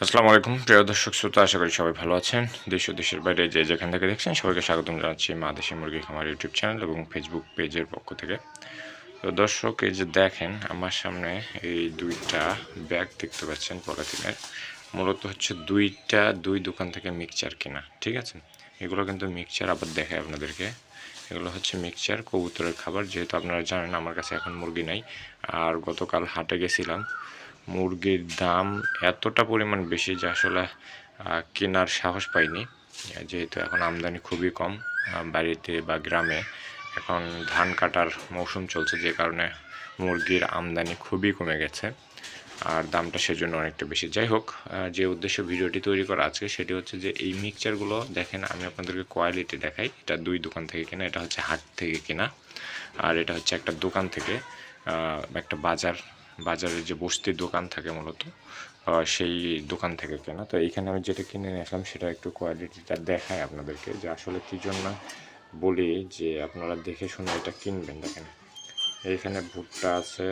আসসালামু আলাইকুম। প্রিয় দর্শক শ্রোতা, আশা করি সবাই ভালো আছেন। দেশ ও দেশের বাইরে যে যেখান থেকে দেখছেন, সবাইকে স্বাগতম জানাচ্ছি মা দেশি মুরগি খামার ইউটিউব চ্যানেল এবং ফেসবুক পেজের পক্ষ থেকে। তো দর্শক, এই যে দেখেন, আমার সামনে এই দুইটা ব্যাগ দেখতে পাচ্ছেন পলিথিনের। মূলত হচ্ছে দুইটা, দুই দোকান থেকে মিক্সচার কেনা, ঠিক আছে? এগুলো কিন্তু মিক্সচার আবার দেখায় আপনাদেরকে। এগুলো হচ্ছে মিক্সচার কবুতরের খাবার। যেহেতু আপনারা জানেন, আমার কাছে এখন মুরগি নাই। আর গতকাল হাটে গেছিলাম। মুরগির দাম এতটা পরিমাণ বেশি যে আসলে কেনার সাহস পাইনি। যেহেতু এখন আমদানি খুবই কম বাড়িতে বা গ্রামে। এখন ধান কাটার মৌসুম চলছে যে কারণে মুরগির আমদানি খুবই কমে গেছে। আর দামটা সেজন্য অনেকটা বেশি। যাই হোক যে উদ্দেশ্য ভিডিওটি তৈরি করা আজকে, সেটি হচ্ছে যে এই মিক্সচারগুলো দেখেন, আমি আপনাদেরকে কোয়ালিটি দেখাই। এটা দুই দোকান থেকে কেনা, এটা হচ্ছে হাট থেকে কেনা। আর এটা হচ্ছে একটা দোকান থেকে একটা বাজার বাজারে যে বস্তির দোকান থাকে মূলত সেই দোকান থেকে কেনা। তো এইখানে আমি যেটা কিনে নিয়ে আসলাম, সেটা একটু কোয়ালিটিটা দেখায় আপনাদেরকে যে আসলে কী জন্য বলি যে আপনারা দেখে শুনে এটা কিনবেন। দেখেন, এইখানে ভুট্টা আছে,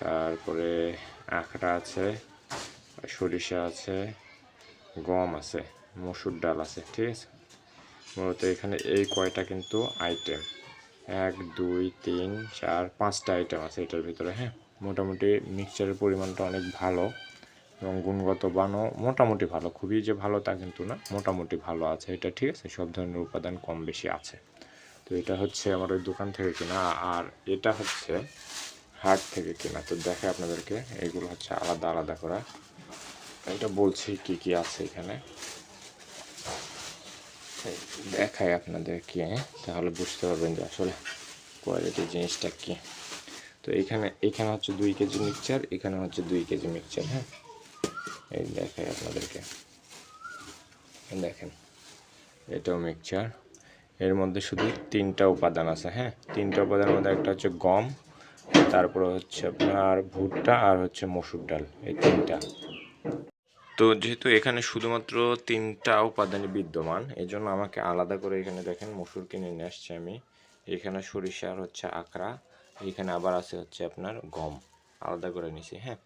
তারপরে আখড়া আছে, সরিষা আছে, গম আছে, মসুর ডাল আছে, ঠিক আছে? মূলত এখানে এই কয়টা কিন্তু আইটেম এক, দুই, তিন, চার, পাঁচটা আইটেম আছে এটার ভিতরে হ্যাঁ? মোটামুটি মিক্সচারের পরিমাণটা অনেক ভালো এবং গুণগত মানও মোটামুটি ভালো। খুবই যে ভালো তা কিন্তু না, মোটামুটি ভালো আছে এটা, ঠিক আছে? সব ধরনের উপাদান কম বেশি আছে। তো এটা হচ্ছে আমার ওই দোকান থেকে কেনা, আর এটা হচ্ছে হাট থেকে কেনা। তো দেখে আপনাদেরকে, এগুলো হচ্ছে আলাদা আলাদা করা। এটা বলছি কি কি আছে এখানে? দেখাই আপনাদেরকে, তাহলে বুঝতে পারবেন যে আসলে কোয়ালিটি জিনিসটা কি। তো এখানে এখানে হচ্ছে দুই কেজি মিক্সচার এখানে হচ্ছে দুই কেজি মিক্সচার হ্যাঁ? এই দেখাই আপনাদেরকে। দেখেন, এটাও মিক্সচার এর মধ্যে শুধু তিনটা উপাদান আছে হ্যাঁ? তিনটা উপাদানের মধ্যে একটা হচ্ছে গম, তারপরে হচ্ছে আপনার ভুট্টা আর হচ্ছে মসুর ডাল, এই তিনটা। তো যেহেতু এখানে শুধুমাত্র তিনটা উপাদানই বিদ্যমান এই জন্য আমাকে আলাদা করে এখানে দেখেন মসুর কিনে নিয়ে আসছি আমি। এখানে সরিষা আর হচ্ছে আকড়া এখানে আবার আছে হচ্ছে আপনার গম। আলাদা করে নিছি হ্যাঁ?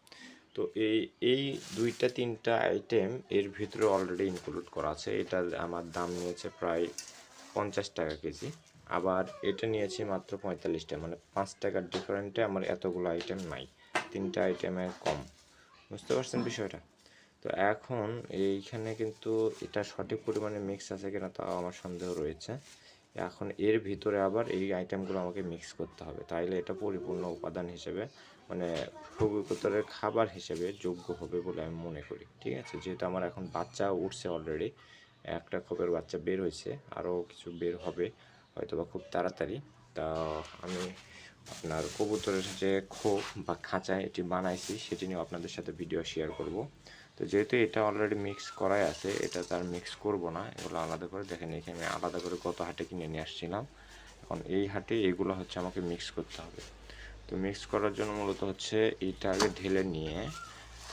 তো এই এই দুইটা, তিনটা আইটেম এর ভিতরে অলরেডি ইনক্লুড করা আছে। এটা আমার দাম নিয়েছে প্রায় পঞ্চাশ টাকা কেজি। আবার এটা নিয়েছি মাত্র পঁয়তাল্লিশটা মানে পাঁচ টাকার ডিফারেন্টে আমার এতগুলো আইটেম নাই। তিনটা আইটেমের কম। বুঝতে পারছেন বিষয়টা? তো এখন এইখানে কিন্তু এটা সঠিক পরিমাণে মিক্স আছে কিনা তাও আমার সন্দেহ রয়েছে। এখন এর ভিতরে আবার এই আইটেমগুলো আমাকে মিক্স করতে হবে। তাইলে এটা পরিপূর্ণ উপাদান হিসেবে মানে ভবিষ্যতের খাবার হিসেবে যোগ্য হবে বলে আমি মনে করি, ঠিক আছে? যেহেতু আমার এখন বাচ্চা উঠছে অলরেডি একটা খোপের বাচ্চা বের হয়েছে আরও কিছু বের হবে হয়তো বা খুব তাড়াতাড়ি। তা আমি আপনার কবুতরের যে খোপ বা খাঁচা এটি বানাইছি, সেটি নিয়ে আপনাদের সাথে ভিডিও শেয়ার করব। তো যেহেতু এটা অলরেডি মিক্স করাই আছে, এটা তার মিক্স করব না, এগুলো আলাদা করে দেখেন এখানে আলাদা করে কত হাটে কিনে নিয়ে আসছিলাম। এখন এই হাটে এগুলো হচ্ছে আমাকে মিক্স করতে হবে। তো মিক্স করার জন্য মূলত হচ্ছে এইটা আগে ঢেলে নিয়ে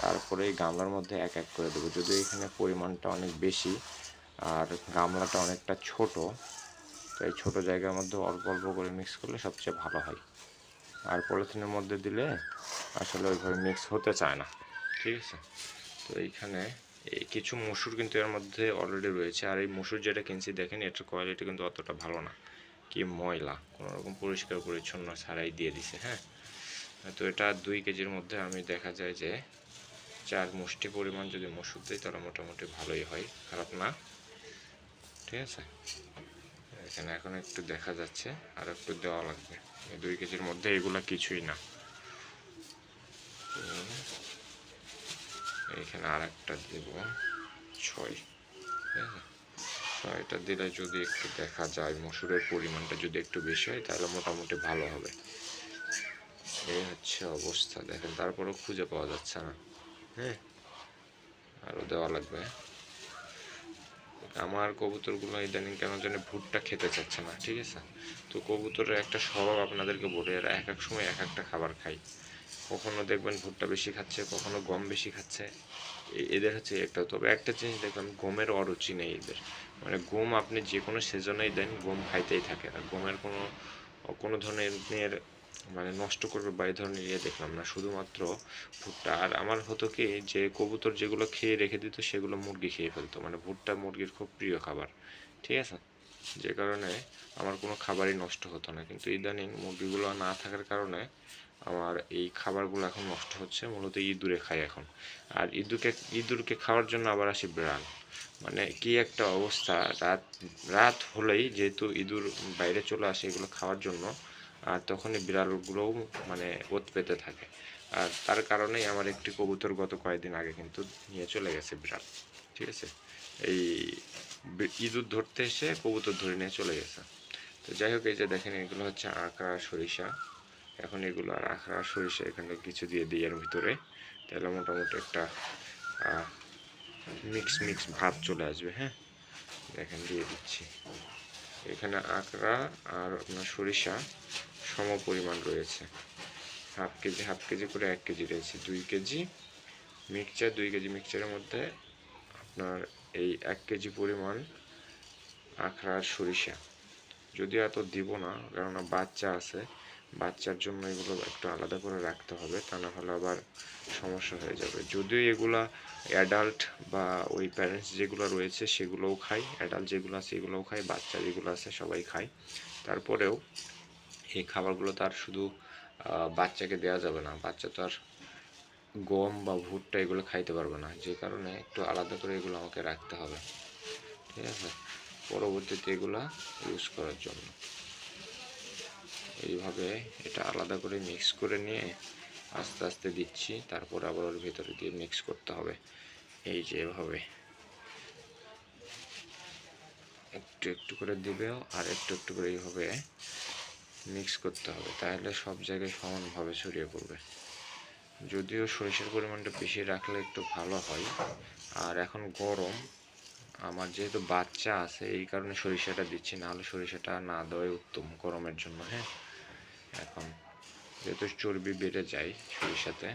তারপরে এই গামলার মধ্যে এক এক করে দেবো। যদিও এখানে পরিমাণটা অনেক বেশি, আর গামলাটা অনেকটা ছোট, তো এই ছোটো জায়গার মধ্যে অল্প অল্প করে মিক্স করলে সবচেয়ে ভালো হয়। আর পলিথিনের মধ্যে দিলে আসলে ওইভাবে মিক্স হতে চায় না। ঠিক আছে? তো এইখানে এই কিছু মসুর কিন্তু এর মধ্যে অলরেডি রয়েছে। আর এই মসুর যেটা কিনছি, দেখেন এটার কোয়ালিটি কিন্তু অতটা ভালো না। কি ময়লা কোনো রকম পরিষ্কার, পরিচ্ছন্ন ছাড়াই দিয়ে দিছে হ্যাঁ? তো এটা দুই কেজির মধ্যে আমি দেখা যায় যে, চার মুষ্টি পরিমাণ যদি মসুর দিই, তাহলে মোটামুটি ভালোই হয়। খারাপ না? ঠিক আছে? এখানে এখন একটু দেখা যাচ্ছে, আর একটু দেওয়া লাগবে। দুই কেজির মধ্যে এগুলা কিছুই না তিন, এইখানে আর একটা দেব, ছয়। ঠিক আছে? ছয়টা দিলে যদি একটু দেখা যায়, মসুরের পরিমাণটা যদি একটু বেশি হয়, তাহলে মোটামুটি ভালো হবে। এই হচ্ছে অবস্থা। দেখেন, তারপরেও খুঁজে পাওয়া যাচ্ছে না। হ্যাঁ? আরও দেওয়া লাগবে। আমার কবুতরগুলো ইদানিং কেন জানি ভুট্টা খেতে চাচ্ছে না, ঠিক আছে? তো কবুতরের একটা স্বভাব আপনাদেরকে বলে, এরা এক এক সময় এক একটা খাবার খায়। কখনো দেখবেন ভুট্টা বেশি খাচ্ছে, কখনো গম বেশি খাচ্ছে। এদের হচ্ছে একটা, তবে একটা জিনিস দেখবেন গমের অরুচি নেই এদের। মানে গম আপনি যে কোনো সিজনেই দেন, গম খাইতেই থাকে আর গমের কোনো কোনো ধরনের মানে নষ্ট করবে বা এই ধরনের ইয়ে দেখলাম না। শুধুমাত্র ভুট্টা। আর আমার হতো কি, যে কবুতর যেগুলো খেয়ে রেখে দিত, সেগুলো মুরগি খেয়ে ফেলতো। মানে ভুট্টা মুরগির খুব প্রিয় খাবার। ঠিক আছে? যে কারণে আমার কোনো খাবারই নষ্ট হতো না। কিন্তু ইদানিং মুরগিগুলো না থাকার কারণে আমার এই খাবারগুলো এখন নষ্ট হচ্ছে, মূলত ইঁদুরে খাই এখন। আর ইঁদুরকে ইঁদুরকে খাওয়ার জন্য আবার আসি বিড়াল। মানে কি একটা অবস্থা, রাত রাত হলেই যেহেতু ইঁদুর বাইরে চলে আসে এগুলো খাওয়ার জন্য, আর তখনই বিড়ালগুলোও মানে ওত পেতে থাকে। আর তার কারণেই আমার একটি কবুতর গত কয়েকদিন আগে কিন্তু নিয়ে চলে গেছে বিড়াল। ঠিক আছে? এই ইঁদুর ধরতে এসে কবুতর ধরে নিয়ে চলে গেছে। তো যাই হোক, এই যে দেখেন, এগুলো হচ্ছে আঁকড়া, সরিষা। এখন এগুলো আর আঁকড়া সরিষা এখানে কিছু দিয়ে দিই এর ভিতরে। তাহলে মোটামুটি একটা মিক্স মিক্স ভাব চলে আসবে হ্যাঁ? দেখেন, দিয়ে দিচ্ছি। এখানে আঁকড়া আর আপনার সরিষা সম পরিমাণ রয়েছে। হাফ কেজি হাফ কেজি করে এক কেজি রয়েছে। দুই কেজি মিক্সচার দুই কেজি মিক্সচারের মধ্যে আপনার এই এক কেজি পরিমাণ আখড়া আর সরিষা। যদিও এত দিব না, কেননা বাচ্চা আছে বাচ্চার জন্য এগুলো একটু আলাদা করে রাখতে হবে, তা না হলে আবার সমস্যা হয়ে যাবে। যদিও এগুলা অ্যাডাল্ট বা ওই প্যারেন্টস যেগুলো রয়েছে সেগুলোও খায় অ্যাডাল্ট যেগুলো আছে এগুলোও খায়, বাচ্চা যেগুলো আছে সবাই খায়। তারপরেও এই খাবারগুলো তো আর শুধু বাচ্চাকে দেওয়া যাবে না, বাচ্চা তো আর গম বা ভুট্টা এগুলো খাইতে পারবে না। যে কারণে একটু আলাদা করে এগুলো আমাকে রাখতে হবে। ঠিক আছে? পরবর্তীতে এগুলা ইউজ করার জন্য। এইভাবে এটা আলাদা করে মিক্স করে নিয়ে আস্তে আস্তে দিচ্ছি, তারপর আবার ওর ভিতরে দিয়ে মিক্স করতে হবে। এই যে এভাবে। একটু একটু করে দিবেও আর একটু একটু করে এইভাবে মিক্স করতে হবে, তাহলে সব জায়গায় সমানভাবে ছড়িয়ে পড়বে। যদিও সরিষার পরিমাণটা বেশি রাখলে একটু ভালো হয়, আর এখন গরম। আমার যেহেতু বাচ্চা আছে, এই কারণে সরিষাটা দিচ্ছি না হলে সরিষাটা না দেওয়াই উত্তম গরমের জন্য হ্যাঁ? এখন যেহেতু চর্বি বেড়ে যায় সরিষাতে,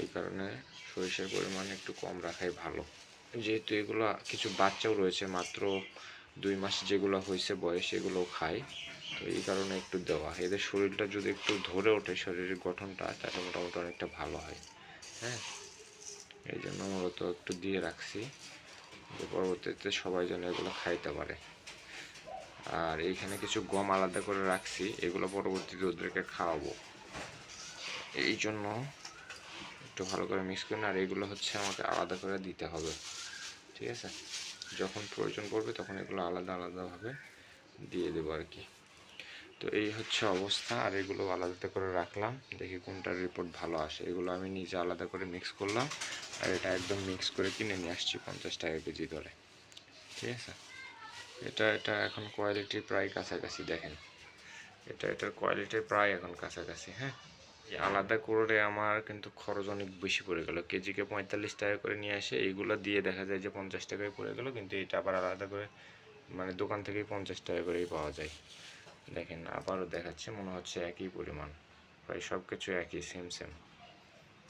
এই কারণে সরিষার পরিমাণ একটু কম রাখাই ভালো। যেহেতু এগুলো কিছু বাচ্চাও রয়েছে, মাত্র দুই মাস যেগুলো হয়েছে বয়স, এগুলোও খায়। তো এই কারণে একটু দেওয়া এদের শরীরটা যদি একটু ধরে ওঠে, শরীরের গঠনটা, তাহলে মোটামুটি অনেকটা ভালো হয়। হ্যাঁ? এই জন্য মূলত একটু দিয়ে রাখছি। পরবর্তীতে সবাই যেন এগুলো খাইতে পারে। আর এইখানে কিছু গম আলাদা করে রাখছি। এগুলো পরবর্তীতে ওদেরকে খাওয়াবো। এই জন্য একটু ভালো করে মিক্স করে আর এগুলো হচ্ছে আমাকে আলাদা করে দিতে হবে। ঠিক আছে? যখন প্রয়োজন পড়বে তখন এগুলো আলাদা আলাদাভাবে দিয়ে দেবো আর কি। তো এই হচ্ছে অবস্থা। আর এগুলো আলাদা করে রাখলাম। দেখি কোনটার রিপোর্ট ভালো আসে। এগুলো আমি নিজে আলাদা করে মিক্স করলাম। আর এটা একদম মিক্স করে কিনে নিয়ে আসছি পঞ্চাশ টাকা কেজি ধরে ঠিক আছে? এটা এটা এখন কোয়ালিটি প্রায় কাছাকাছি দেখেন। এটা, এটার কোয়ালিটি প্রায় এখন কাছাকাছি হ্যাঁ? আলাদা করে আমার কিন্তু খরচ অনেক বেশি পড়ে গেল। কেজিকে পঁয়তাল্লিশ টাকা করে নিয়ে আসে, এইগুলো দিয়ে দেখা যায় যে পঞ্চাশ টাকায় পড়ে গেল, কিন্তু এটা আবার আলাদা করে মানে দোকান থেকেই পঞ্চাশ টাকা করেই পাওয়া যায়। দেখেন, আবারও দেখাচ্ছে, মনে হচ্ছে একই পরিমাণ। প্রায় সব কিছু একই সেম সেম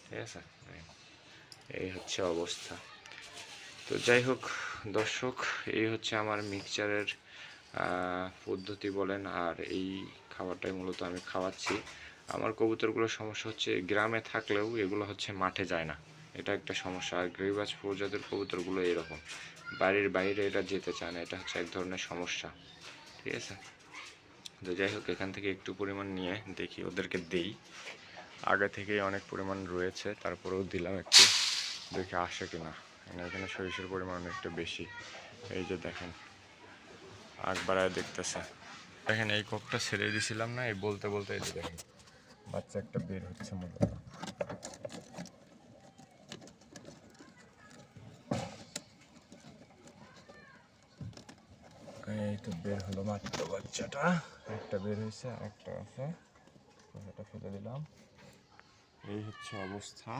ঠিক আছে? এই হচ্ছে অবস্থা। তো যাই হোক, দর্শক, এই হচ্ছে আমার মিক্সচারের পদ্ধতি বলেন, আর এই খাবারটাই মূলত আমি খাওয়াচ্ছি। আমার কবুতরগুলোর সমস্যা হচ্ছে, গ্রামে থাকলেও এগুলো হচ্ছে মাঠে যায় না। এটা একটা সমস্যা, আর গ্রিবাজ প্রজাতির কবুতরগুলো এরকম। বাড়ির বাইরে এটা যেতে চায় না, এটা হচ্ছে এক ধরনের সমস্যা। ঠিক আছে? তো যাই হোক, এখান থেকে একটু পরিমাণ নিয়ে দেখি, ওদেরকে দেই। আগে থেকেই অনেক পরিমাণ রয়েছে, তারপরেও দিলাম একটু, দেখে আসে কিনা। মানে এখানে সরিষার পরিমাণ অনেকটা বেশি। এই যে দেখেন, আগ বাড়ায় দেখতেছে। দেখেন, এই কোকটা ছেড়ে দিয়েছিলাম না, এই বলতে বলতে এই দেখেন, বাচ্চা একটা বের হচ্ছে মূলত। এই তো বের হলো মাত্র বাচ্চাটা। একটা বের হয়েছে একটা আছে। ফেলে দিলাম। এই হচ্ছে অবস্থা।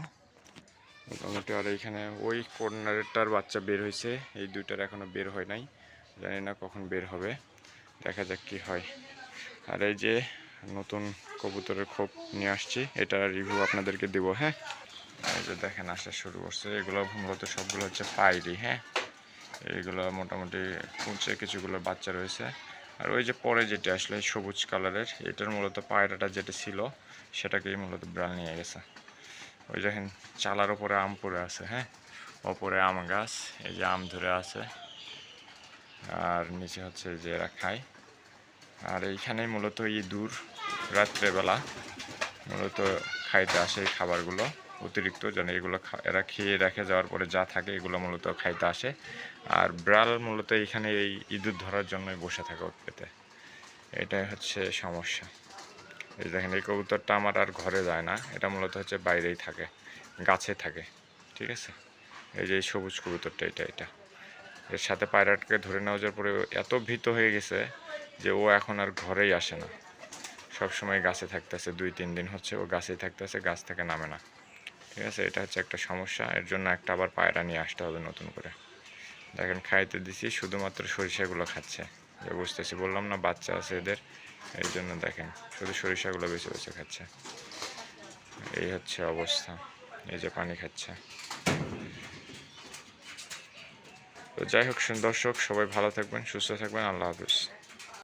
মোটামুটি আর এইখানে ওই কর্নারেরটার বাচ্চা বের হয়েছে। এই দুইটার এখনও বের হয় নাই। জানি না কখন বের হবে। দেখা যাক কি হয়। আর এই যে নতুন কবুতরের খোপ নিয়ে আসছি এটার রিভিউ আপনাদেরকে দেবো হ্যাঁ? এই যে দেখেন, আসা শুরু করছে। এগুলো মূলত সবগুলো হচ্ছে পাইরি হ্যাঁ? এইগুলো মোটামুটি কুঁচে কিছুগুলো বাচ্চা রয়েছে। আর ওই যে পরে যেটা আসলে সবুজ কালারের, এটার মূলত পায়রাটা যেটা ছিল, সেটাকেই মূলত ব্রাল নিয়ে গেছে। ওই দেখেন, চালার ওপরে আম পড়ে আছে হ্যাঁ? ওপরে আম গাছ, এই যে আম ধরে আছে। আর নিচে হচ্ছে যে এরা খায়। আর এইখানে মূলত ইঁদুর রাত্রেবেলা মূলত খাইতে আসে এই খাবারগুলো। অতিরিক্ত যেন এগুলো এরা খেয়ে রেখে যাওয়ার পরে যা থাকে এগুলো মূলত খাইতে আসে। আর ব্রাল মূলত এইখানে এই ইঁদুর ধরার জন্যই বসে থাকে পেতে এটাই হচ্ছে সমস্যা। এই দেখেন, এই কবুতরটা আমার আর ঘরে যায় না। এটা মূলত হচ্ছে বাইরেই থাকে, গাছে থাকে, ঠিক আছে? এই যে সবুজ কবুতরটা, এটা এটা। এর সাথে পায়রাটকে ধরে নেওয়া যাওয়ার পরে এত ভীত হয়ে গেছে যে ও এখন আর ঘরেই আসে না। সব সময় গাছে থাকতেছে, দুই, তিন দিন হচ্ছে ও গাছেই থাকতেছে, গাছ থেকে নামে না। ঠিক আছে? এটা হচ্ছে একটা সমস্যা, এর জন্য একটা আবার পায়রা নিয়ে আসতে হবে নতুন করে। দেখেন, খাইতে দিছি, শুধুমাত্র সরিষাগুলো খাচ্ছে। বুঝতেছি, বললাম না, বাচ্চা আছে এদের। এই জন্য দেখেন, শুধু সরিষাগুলো বেছে বেছে খাচ্ছে। এই হচ্ছে অবস্থা, এই যে পানি খাচ্ছে। তো যাই হোক দর্শক, সবাই ভালো থাকবেন, সুস্থ থাকবেন, আল্লাহ হাফিজ।